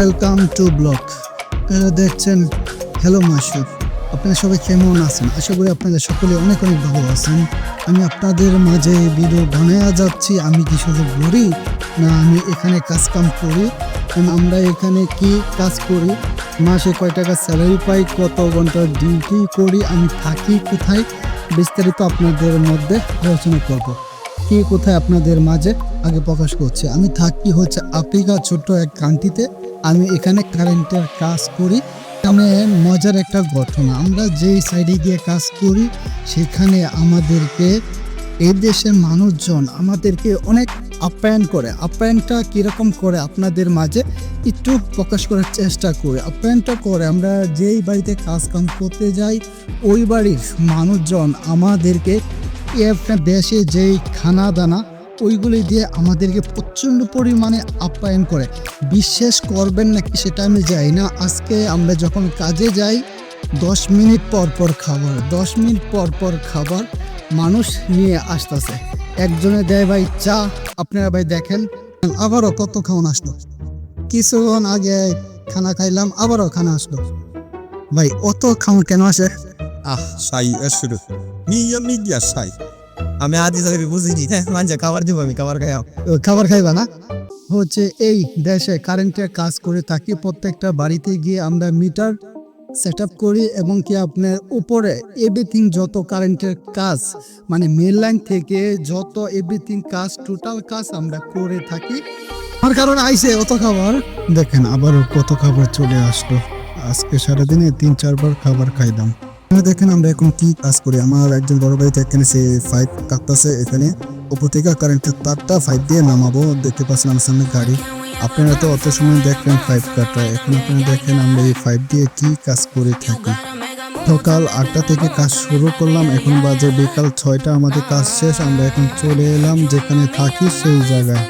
Welcome to block blog দেখছেন hello মাসুর আপনারা সবাই কেমন আছেন? আশা করি আপনারা সকলে অনেক অনেক ভালো আছেন। আমি আপনাদের মাঝে ভিডিও বানায়া যাচ্ছি। আমি কি শুধু ঘুরি না, আমি এখানে কাজ কাম করি। আমরা এখানে কি কাজ করি? মাসে কয় টাকা স্যালারি পাই? কত ঘণ্টা ডিউটি করি? আমি থাকি কোথায়? বিস্তারিত আপনাদের মধ্যে আলোচনা করব। কি কোথায় আপনাদের মাঝে আগে প্রকাশ করছে? আমি থাকি হচ্ছে আফ্রিকা ছোট্ট এক কান্ট্রিতে আমি এখানে কারেন্টের কাজ করি। মানে মজার একটা ঘটনা। আমরা যেই সাইডে গিয়ে কাজ করি, সেখানে আমাদেরকে এই দেশের মানুষজন আমাদেরকে অনেক আপ্যায়ন করে। আপ্যায়নটা কীরকম করে? আপনাদের মাঝে একটু প্রকাশ করার চেষ্টা করি। আপ্যায়নটা করে, আমরা যেই বাড়িতে কাজ কাম করতে যাই, ওই বাড়ির মানুষজন আমাদেরকে একটা দেশে যেই খানা দানা ওইগুলি দিয়ে আমাদেরকে প্রচণ্ড পরিমাণে আপ্যায়ন করে। বিশ্বাস করবেন নাকি সেটা আমি যাই না। আজকে আমরা যখন কাজে যাই, দশ মিনিট পর পর খাবার, দশ মিনিট পর পর খাবার মানুষ নিয়ে আসতেছে। একজনে দেয়, ভাই, চা। আপনারা ভাই দেখেন, আবারও কত খাওয়ান আসলো। কিছুক্ষণ আগে খানা খাইলাম, আবারও খানা আসলো। ভাই, অত খাওয়ান কেন আসে? আহ, সাই শুরু। মিয়া মিডিয়া সাই। আমি আদি থেকে বুঝিনি। হ্যাঁ মানছে খাবার দিব আমি খাবার খাই ও, খাবার খাইবা না? হচ্ছে এই দেশে কারেন্টের কাজ করে থাকি প্রত্যেকটা বাড়িতে গিয়ে আমরা মিটার সেট আপ করি এবং কি আপনার উপরে এভরিথিং যত কারেন্টের কাজ মানে মেন লাইন থেকে যত এভরিথিং কাজ টোটাল কাজ আমরা করে থাকি। আমার কারণ আইসে অত খাবার। দেখেন আবারও কত খাবার চলে আসলো। আজকে সারাদিনে তিন চারবার খাবার খাইলাম। এখানে দেখেন, আমরা এখন কি কাজ করি? আমার একজন বড় ভাই এখানে সে ফাইভ কাটতেছে এখানে। উপর থেকে কারেন্টের তারটা ফাইভ দিয়ে নামাবো। দেখতে পাচ্ছেন আমার সামনে গাড়ি। আপনারা তো অত সময় দেখবেন ফাইভ কাটা এখন আপনারা দেখেন আমরা এই ফাইভ দিয়ে কি কাজ করে থাকি। সকাল আটটা থেকে কাজ শুরু করলাম। এখন বাজে বিকাল ছয়টা। আমাদের কাজ শেষ। আমরা এখন চলে এলাম যেখানে থাকি সেই জায়গায়।